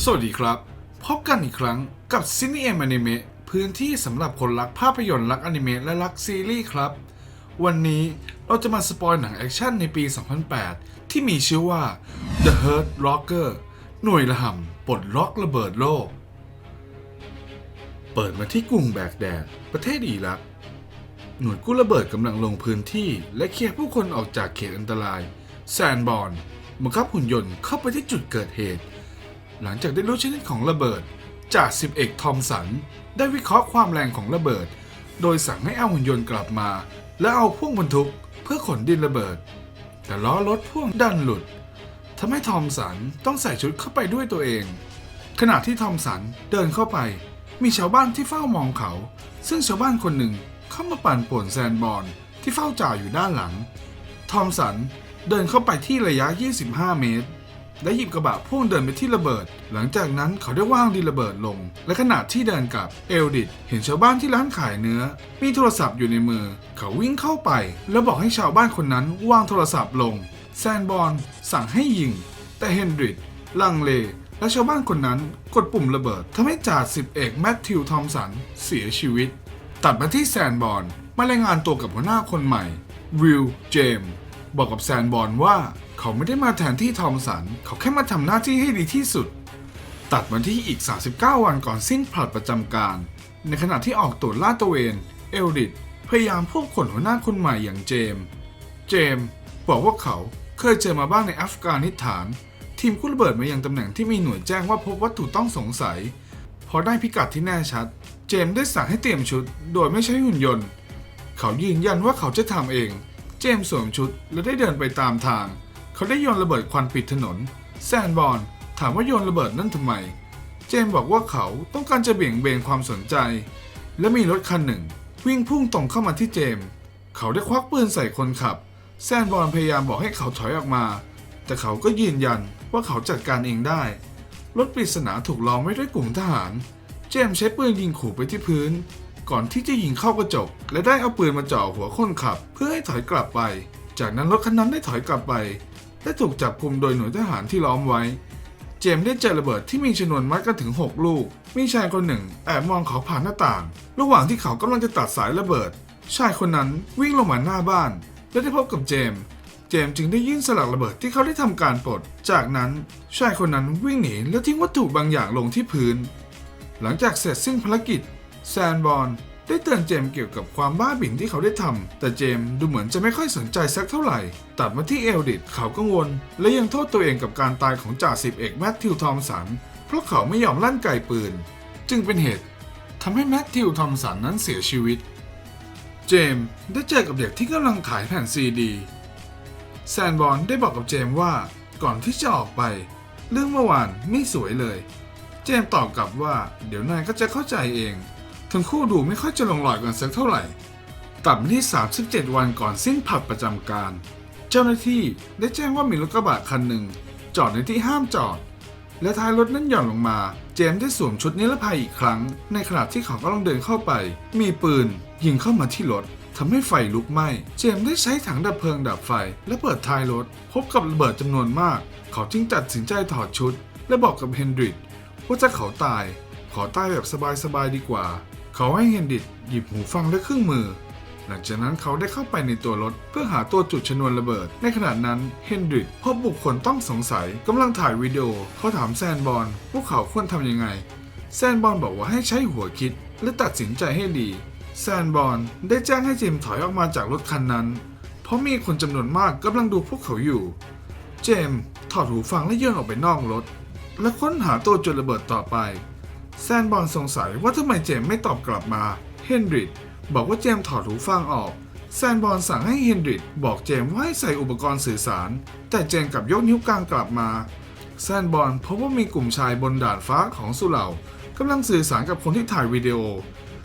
สวัสดีครับ พบกันอีกครั้งกับซินีเอ็มอนิเมะพื้นที่สำหรับคนรักภาพยนตร์รักอนิเมะและรักซีรีส์ครับ วันนี้เราจะมาสปอยหนังแอคชั่นในปี 2008 ที่มีชื่อว่า The Hurt Locker หน่วยระห่ำปลดล็อกระเบิดโลก เปิดมาที่กรุงแบกแดด ประเทศอิรัก หน่วยกู้ระเบิดกำลังลงพื้นที่ และเคลียร์ผู้คนออกจากเขตอันตรายแซนบอนบังคับหุ่นยนต์เข้าไปที่จุดเกิดเหตุ หลังจากได้รู้ชนิดของระเบิด จากสิบเอกทอมสัน ได้วิเคราะห์ความแรงของระเบิด โดยสั่งให้เอาหุ่นยนต์กลับมา และเอาพ่วงบรรทุกเพื่อขนดินระเบิด แต่ล้อรถพ่วงดันหลุดทำให้ทอมสันต้องใส่ชุดเข้าไปด้วยตัวเอง ขณะที่ทอมสันเดินเข้าไป มีชาวบ้านที่เฝ้ามองเขา ซึ่งชาวบ้านคนหนึ่งเข้ามาปั่นป่วนแซนบอร์ที่เฝ้าจ่าอยู่ด้านหลัง ทอมสันเดินเข้าไปที่ระยะ 25 เมตร และหยิบกระบะพ่วงเดินไปที่ระเบิด หลังจากนั้นเขาได้ว่างดินระเบิดลง และขณะที่เดินกลับเอลดิตเห็นชาวบ้านที่ร้านขายเนื้อ มีโทรศัพท์อยู่ในมือ เขาวิ่งเข้าไป แล้วบอกให้ชาวบ้านคนนั้นวางโทรศัพท์ลงแซนบอร์นสั่งให้ยิง แต่เฮนดริดลังเล และชาวบ้านคนนั้นกดปุ่มระเบิดทำให้จ่าสิบเอกแมทธิวทอมสันเสียชีวิต ตัดมาที่แซนบอร์นมารายงานตัวกับหัวหน้าคนใหม่วิลเจมส์ บอกกับแซนบอนว่าเขาไม่ได้มาแทนที่ทอมสัน เขาแค่มาทำหน้าที่ให้ดีที่สุด ตัดมาที่อีก 39 วันก่อนสิ้นผลัดประจำการ ในขณะที่ออกตรวจลาดตระเวน เอลดิตพยายามพวกขนหัวหน้าคนใหม่อย่างเจมส์เจมส์บอกว่าเขาเคยเจอมาบ้างในอัฟกานิสถาน ทีมกู้ระเบิดมายังตำแหน่งที่มีหน่วยแจ้งว่าพบวัตถุต้องสงสัย พอได้พิกัดที่แน่ชัด เจมส์ได้สั่งให้เตรียมชุด โดยไม่ใช้หุ่นยนต์ เขายืนยันว่าเขาจะทำเอง เจมส์สวมชุดและได้เดินไปตามทาง เขาได้โยนระเบิดควันปิดถนน แซนบอนถามว่าโยนระเบิดนั่นทำไม เจมส์บอกว่าเขาต้องการจะเบี่ยงเบนความสนใจ และมีรถคันหนึ่ง วิ่งพุ่งตรงเข้ามาที่เจมส์เขาได้ควักปืนใส่คนขับ แซนบอนพยายามบอกให้เขาถอยออกมา แต่เขาก็ยืนยันว่าเขาจัดการเองได้ รถปริศนาถูกล้อมไว้ด้วยกลุ่มทหาร เจมส์ใช้ปืนยิงขู่ไปที่พื้น ก่อนที่จะยิงเข้ากระจก และได้เอาปืนมาจ่อหัวคนขับ เพื่อให้ถอยกลับไป จากนั้นรถคันนั้นได้ถอยกลับไปและถูกจับกุมโดยหน่วยทหารที่ล้อมไว้ เจมส์ได้เจอระเบิดที่มีชนวนมัดกันถึง 6 ลูก มีชายคนหนึ่งแอบมองเขาผ่านหน้าต่าง ระหว่างที่เขากำลังจะตัดสายระเบิด ชายคนนั้นวิ่งลงมาหน้าบ้าน และได้พบกับเจมส์เจมส์จึงได้ยื่นสลักระเบิดที่เขาได้ทำการปลด จากนั้นชายคนนั้นวิ่งหนีและทิ้งวัตถุบางอย่างลงที่พื้น หลังจากเสร็จสิ้นภารกิจ แซนบอนได้เตือนเจมเกี่ยวกับความบ้าบิ่นที่เขาได้ทำแต่เจมดูเหมือนจะไม่ค่อยสนใจสักเท่าไหร่ ตัดมาที่เอลดิตเขากังวล และยังโทษตัวเองกับการตายของจ่าสิบเอกแมทธิวทอมสัน เพราะเขาไม่ยอมลั่นไกปืน จึงเป็นเหตุทำให้แมทธิวทอมสันนั้นเสียชีวิต เจมได้เจอกับเด็กที่กำลังขายแผ่นซีดี แซนบอนได้บอกกับเจมว่าก่อนที่จะออกไป เรื่องเมื่อวานไม่สวยเลย เจมตอบกลับว่า เดี๋ยวนายก็จะเข้าใจเอง ทั้งคู่ดูไม่ค่อยจะลงรอยกันสักเท่าไหร่ตัดมที่ 37 วันก่อนสิ้นผัดประจำการ เจ้าหน้าที่ได้แจ้งว่ามีรถกระบะคันหนึ่ง จอดในที่ห้ามจอด และท้ายรถนั้นหย่อนลงมา เจมส์ได้สวมชุดนิรภัยอีกครั้ง ในขณะที่เขากำลังเดินเข้าไป มีปืน ยิงเข้ามาที่รถทำให้ไฟลุกไหม้ เจมส์ได้ใช้ถังดับเพลิงดับไฟ และเปิดท้ายรถ พบกับระเบิดจำนวนมาก เขาจึงตัดสินใจถอดชุด และบอกกับเฮนดริดว่าจะเขาตาย ขอตายแบบสบายๆดีกว่า เขาให้เฮนดริดหยิบหูฟังและเครื่องมือ หลังจากนั้นเขาได้เข้าไปในตัวรถเพื่อหาตัวจุดชนวนระเบิด ในขณะนั้นเฮนดริดพบบุคคลต้องสงสัยกำลังถ่ายวิดีโอ เขาถามแซนบอลพวกเขาควรทำยังไง แซนบอลบอกว่าให้ใช้หัวคิดและตัดสินใจให้ดี แซนบอลได้แจ้งให้เจมส์ถอยออกมาจากรถคันนั้น เพราะมีคนจำนวนมากกำลังดูพวกเขาอยู่ เจมส์ถอดหูฟังและยื่นออกไปนอกรถ และค้นหาตัวจุดระเบิดต่อไป แซนบอลสงสัยว่าทำไมเจมไม่ตอบกลับมา เฮนดริดบอกว่าเจมถอดหูฟังออก แซนบอลสั่งให้เฮนดริดบอกเจมว่าให้ใส่อุปกรณ์สื่อสาร แต่เจมกลับยกนิ้วกลางกลับมา แซนบอลพบว่ามีกลุ่มชายบนดาดฟ้าของสุเหร่ากำลังสื่อสารกับคนที่ถ่ายวิดีโอ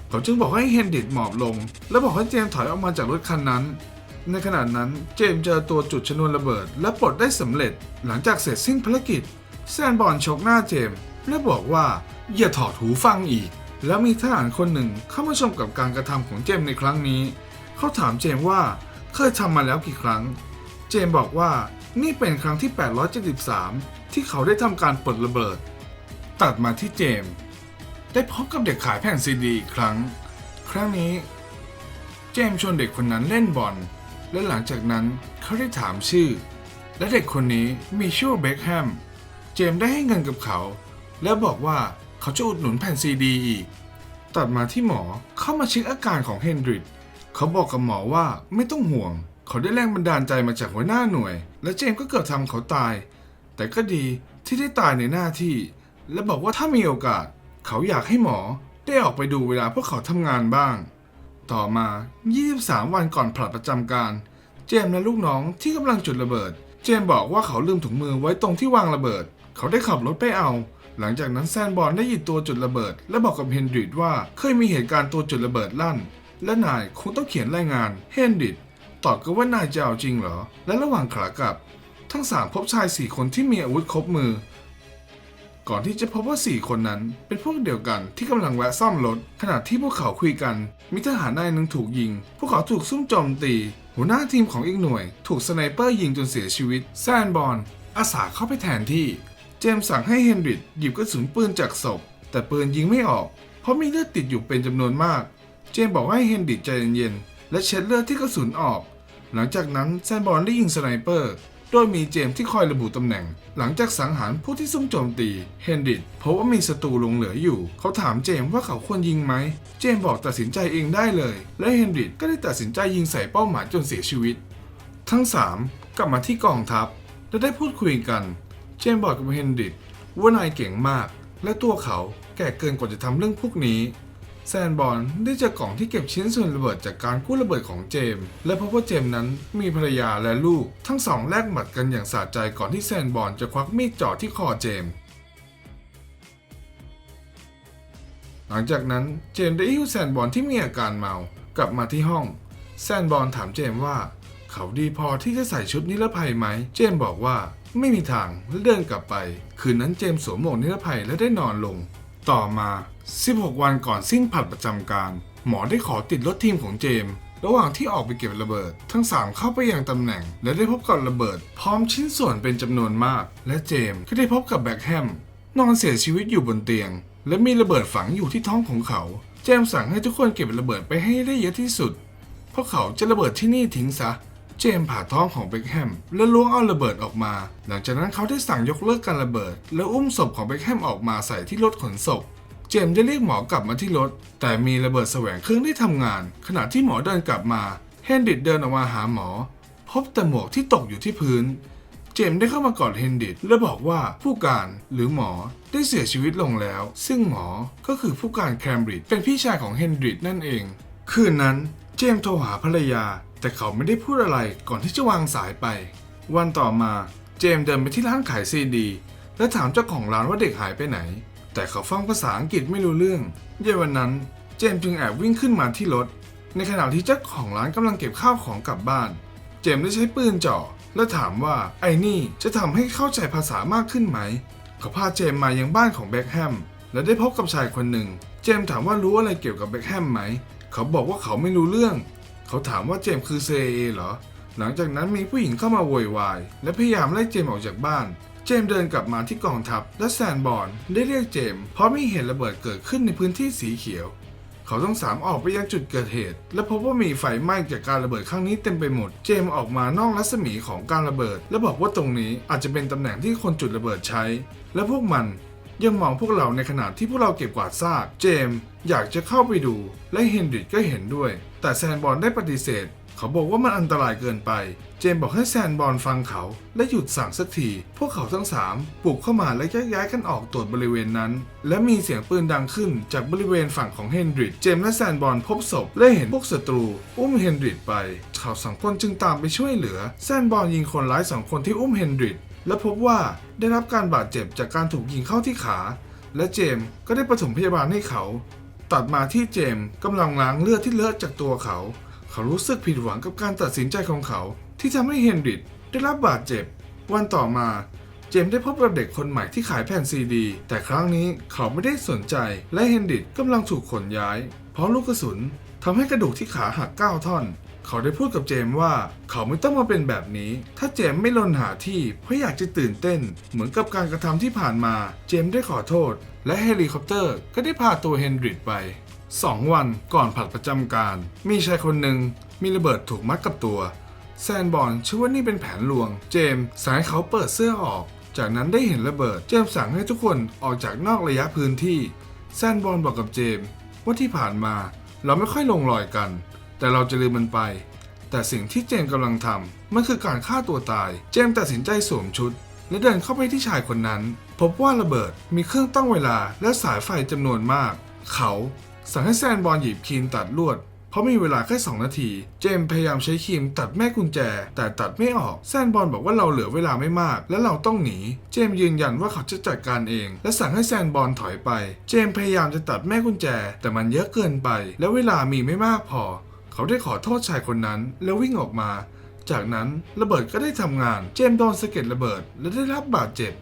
เขาจึงบอกให้เฮนดริดหมอบลง และบอกให้เจมถอยออกมาจากรถคันนั้น ในขณะนั้นเจมเจอตัวจุดชนวนระเบิด และปลดได้สำเร็จ หลังจากเสร็จสิ้นภารกิจ แซนบอลชกหน้าเจมและบอกว่า อย่าถอดหูฟังอีก แล้วมีทหารคนหนึ่งเข้ามาชมกับการกระทำของเจมส์ในครั้งนี้ เขาถามเจมส์ว่าเคยทำมาแล้วกี่ครั้ง เจมส์บอกว่านี่เป็นครั้งที่ 873 ที่เขาได้ทำการปลดระเบิด ตัดมาที่เจมส์ได้พบกับเด็กขายแผ่นซีดีอีกครั้ง ครั้งนี้ เจมส์ชวนเด็กคนนั้นเล่นบอลและหลังจากนั้นเขาได้ถามชื่อ และเด็กคนนี้มีชื่อเบคแฮม เจมส์ได้ให้เงินกับเขา และบอกว่า เขาจะอุดหนุนแผ่นซีดีอีก ตัดมาที่หมอเข้ามาเช็คอาการของเฮนดริกเขาบอกกับหมอว่าไม่ต้องห่วง เขาได้แรงบันดาลใจมาจากหัวหน้าหน่วย และเจมก็เกือบทำเขาตาย แต่ก็ดีที่ได้ตายในหน้าที่ และบอกว่าถ้ามีโอกาส เขาอยากให้หมอได้ออกไปดูเวลาพวกเขาทำงานบ้าง ต่อมา 23 วันก่อนผลัดประจำการ เจมและลูกน้องที่กำลังจุดระเบิด เจมบอกว่าเขาลืมถุงมือไว้ตรงที่วางระเบิด เขาได้ขับรถไปเอา หลังจากนั้นแซนบอลได้หยิบตัวจุดระเบิด และบอกกับเฮนดริดว่าเคยมีเหตุการณ์ตัวจุดระเบิดลั่น และนายคงต้องเขียนรายงานเฮนดริดตอบก็ว่านายจะเอาจริงเหรอ และระหว่างขากลับ ทั้งสามพบชายสี่คนที่มีอาวุธครบมือ ก่อนที่จะพบว่า4คนนั้น เป็นพวกเดียวกันที่กำลังแวะซ่อมรถขณะที่พวกเขาคุยกัน มีทหารนายหนึ่งถูกยิง พวกเขาถูกซุ่มโจมตี หัวหน้าทีมของอีกหน่วย ถูกสไนเปอร์ยิงจนเสียชีวิตแซนบอลอาสาเข้าไปแทนที่ เจมส์สั่งให้เฮนริดหยิบกระสุนปืนจากศพ แต่ปืนยิงไม่ออก เพราะมีเลือดติดอยู่เป็นจำนวนมาก เจมส์บอกให้เฮนริดใจเย็นๆและเช็ดเลือดที่กระสุนออก หลังจากนั้นแซนบอลได้ยิงสไนเปอร์ โดยมีเจมส์ที่คอยระบุตำแหน่ง หลังจากสังหารผู้ที่ซุ่มโจมตีเฮนริดพบว่ามีศัตรูหลงเหลืออยู่ เขาถามเจมส์ว่าเขาควรยิงไหม เจมส์บอกตัดสินใจเองได้เลย และเฮนริดก็ได้ตัดสินใจยิงใส่เป้าหมายจนเสียชีวิต ทั้งสามกลับมาที่กองทัพและได้พูดคุยกัน เจมส์บอกกับเฮนริดว่านายเก่งมาก และตัวเขาแก่เกินกว่าจะทำเรื่องพวกนี้ แซนบอลได้เจอกล่องที่เก็บชิ้นส่วนระเบิดจากการกู้ระเบิดของเจมส์และพบว่าเจมส์นั้นมีภรรยาและลูก ทั้งสองแลกหมัดกันอย่างสะใจก่อนที่แซนบอลจะควักมีดจ่อที่คอเจมส์หลังจากนั้นเจมส์ได้หิ้วแซนบอลที่มีอาการเมากลับมาที่ห้อง แซนบอลถามเจมส์ว่า เขาดีพอที่จะใส่ชุดนิรภัยไหม เจมส์บอกว่าไม่มีทางและเดินกลับไป คืนนั้นเจมส์สวมหมวกนิรภัยและได้นอนลง ต่อมา 16 วันก่อนสิ้นผัดประจำการ หมอได้ขอติดรถทีมของเจมส์ระหว่างที่ออกไปเก็บระเบิด ทั้ง 3 เข้าไปยังตำแหน่ง และได้พบกับระเบิด พร้อมชิ้นส่วนเป็นจำนวนมาก และเจมส์ก็ได้พบกับแบ็คแฮมนอนเสียชีวิตอยู่บนเตียง และมีระเบิดฝังอยู่ที่ท้องของเขา เจมส์สั่งให้ทุกคนเก็บระเบิดไปให้ได้เยอะที่สุด เพราะเขาจะระเบิดที่นี่ทิ้งซะ เจมผ่าท้องของเบคแฮมและล้วงเอาระเบิดออกมา หลังจากนั้นเขาได้สั่งยกเลิกการระเบิด และอุ้มศพของเบคแฮมออกมาใส่ที่รถขนศพ เจมส์ได้เรียกหมอกลับมาที่รถ แต่มีระเบิดแสวงเครื่องได้ทำงาน ขณะที่หมอเดินกลับมาเฮนดริดเดินออกมาหาหมอ พบแต่หมวกที่ตกอยู่ที่พื้น เจมได้เข้ามากอดเฮนดริดและบอกว่าผู้การหรือหมอได้เสียชีวิตลงแล้ว ซึ่งหมอก็คือผู้การแคมบริดจ์เป็นพี่ชายของเฮนดริดนั่นเอง คืนนั้น เจมโทรหาภรรยา แต่เขาไม่ได้พูดอะไรก่อนที่จะวางสายไป วันต่อมาเจมเดินไปที่ร้านขายซีดี และถามเจ้าของร้านว่าเด็กหายไปไหน แต่เขาฟังภาษาอังกฤษไม่รู้เรื่อง เย็นวันนั้นเจมจึงแอบวิ่งขึ้นมาที่รถ ในขณะที่เจ้าของร้านกำลังเก็บข้าวของกลับบ้าน เจมได้ใช้ปืนจ่อและถามว่าไอ้นี่จะทำให้เข้าใจภาษามากขึ้นไหม เขาพาเจมมายังบ้านของเบคแฮมและได้พบกับชายคนหนึ่ง เจมถามว่ารู้อะไรเกี่ยวกับเบคแฮมไหม เขาบอกว่าเขาไม่รู้เรื่อง เขาถามว่าเจมคือ CIA เหรอ หลังจากนั้นมีผู้หญิงเข้ามาโวยวาย และพยายามไล่เจมออกจากบ้าน เจมเดินกลับมาที่กองทัพและแซนบอนได้เรียกเจม เพราะมีเหตุระเบิดเกิดขึ้นในพื้นที่สีเขียว เขาต้องสามออกไปยังจุดเกิดเหตุ และพบว่ามีไฟไหม้จากการระเบิดครั้งนี้เต็มไปหมด เจมออกมานอกรัศมีของการระเบิด และบอกว่าตรงนี้อาจจะเป็นตำแหน่งที่คนจุดระเบิดใช้ และพวกมัน ยังมองพวกเราในขณะที่พวกเราเก็บกวาดซาก เจมส์อยากจะเข้าไปดู และเฮนดริดก็เห็นด้วย แต่แซนบอลได้ปฏิเสธ เขาบอกว่ามันอันตรายเกินไป เจมส์บอกให้แซนบอลฟังเขา และหยุดสั่งสักที พวกเขาทั้งสามปลุกเข้ามาและแยกย้ายกันออกตรวจบริเวณนั้น และมีเสียงปืนดังขึ้นจากบริเวณฝั่งของเฮนดริดเจมส์และแซนบอลพบศพและเห็นพวกศัตรู อุ้มเฮนดริดไปเขาสองคนจึงตามไปช่วยเหลือ แซนบอลยิงคนร้ายสองคนที่อุ้มเฮนดริด และพบว่าได้รับการบาดเจ็บจากการถูกยิงเข้าที่ขา และเจมส์ก็ได้ปฐมพยาบาลให้เขา ตัดมาที่เจมส์กำลังล้างเลือดที่เลอะจากตัวเขา เขารู้สึกผิดหวังกับการตัดสินใจของเขา ที่ทำให้เฮนริดได้รับบาดเจ็บ วันต่อมาเจมส์ได้พบกับเด็กคนใหม่ที่ขายแผ่นซีดี แต่ครั้งนี้เขาไม่ได้สนใจ และเฮนริดกำลังถูกขนย้าย เพราะลูกกระสุนทำให้กระดูกที่ขาหักเก้าท่อน เขาได้พูดกับเจมส์ว่าเขาไม่ต้องมาเป็นแบบนี้ ถ้าเจมส์ไม่ลนหาที่เพราะอยากจะตื่นเต้น เหมือนกับการกระทำที่ผ่านมา เจมส์ได้ขอโทษ และเฮลิคอปเตอร์ก็ได้พาตัวเฮนริดไปสองวันก่อนผัดประจำการ มีชายคนหนึ่งมีระเบิดถูกมัดกับตัวแซนบอลเชื่อว่านี่เป็นแผนลวง เจมส์สั่งให้เขาเปิดเสื้อออก จากนั้นได้เห็นระเบิด เจมส์สั่งให้ทุกคนออกจากนอกระยะพื้นที่แซนบอลบอกกับเจมส์ว่าที่ผ่านมาเราไม่ค่อยลงรอยกัน แต่เราจะลืมมันไป แต่สิ่งที่เจมกำลังทำมันคือการฆ่าตัวตาย เจมตัดสินใจสวมชุด และเดินเข้าไปที่ชายคนนั้น พบว่าระเบิดมีเครื่องตั้งเวลาและสายไฟจำนวนมาก เขาสั่งให้แซนบอลหยิบคีมตัดลวดเพราะมีเวลาแค่ 2 นาที เจมพยายามใช้ครีมตัดแม่กุญแจ แต่ตัดไม่ออก แซนบอลบอกว่าเราเหลือเวลาไม่มาก และเราต้องหนี เจมยืนยันว่าเขาจะจัดการเอง และสั่งให้แซนบอลถอยไป เจมพยายามจะตัดแม่กุญแจ แต่มันเยอะเกินไป และเวลามีไม่มากพอ เขาได้ขอโทษชายคนนั้นแล้ววิ่งออกมา จากนั้นระเบิดก็ได้ทำงาน เจมส์โดนสะเก็ดระเบิดและได้รับบาดเจ็บ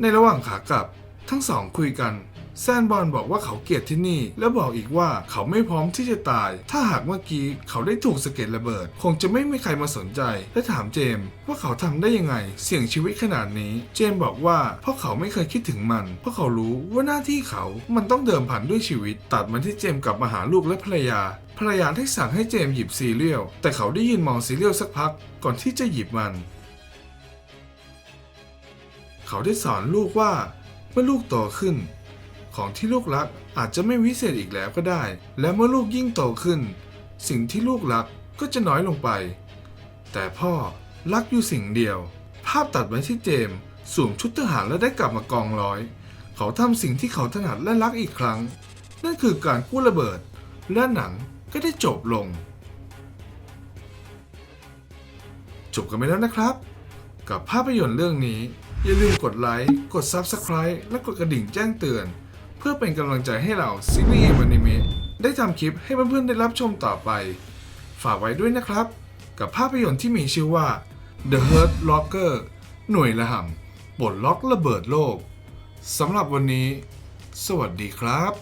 ในระหว่างขากลับ ทั้งสองคุยกัน แซนบอลบอกว่าเขาเกลียดที่นี่ และบอกอีกว่าเขาไม่พร้อมที่จะตาย ถ้าหากเมื่อกี้เขาได้ถูกสะเก็ดระเบิด คงจะไม่มีใครมาสนใจ และถามเจมส์ว่าเขาทำได้ยังไง เสี่ยงชีวิตขนาดนี้ เจมส์บอกว่าเพราะเขาไม่เคยคิดถึงมัน เพราะเขารู้ว่าหน้าที่เขามันต้องเดิมพันด้วยชีวิต ตัดมาที่เจมส์กลับมาหาลูกและภรรยาภรรยาได้สั่งให้เจมส์หยิบซีเรียลแต่เขาได้ยืนมองซีเรียลสักพัก ก่อนที่จะหยิบมัน เขาได้สอนลูกว่าเมื่อลูกโตขึ้น ของที่ลูกรักอาจจะไม่วิเศษอีกแล้วก็ได้ และเมื่อลูกยิ่งโตขึ้น สิ่งที่ลูกรักก็จะน้อยลงไป แต่พ่อรักอยู่สิ่งเดียว ภาพตัดไว้ที่เจมส์สวมชุดทหารและได้กลับมากองร้อย เขาทำสิ่งที่เขาถนัดและรักอีกครั้ง นั่นคือการกู้ระเบิด และหนังก็ได้จบลง จบกันไปแล้วนะครับ กับภาพยนตร์เรื่องนี้ อย่าลืมกดไลค์ กด Subscribe และกดกระดิ่งแจ้งเตือน พื่อเป็นกำลังใจให้เราซีรีส์อนิเมะได้ทำคลิปให้เพื่อนๆได้รับชมต่อไป ฝากไว้ด้วยนะครับ กับภาพยนตร์ที่มีชื่อว่า The Hurt Locker หน่วยละห่ำปลดล็อกระเบิดโลกสำหรับวันนี้ สวัสดีครับ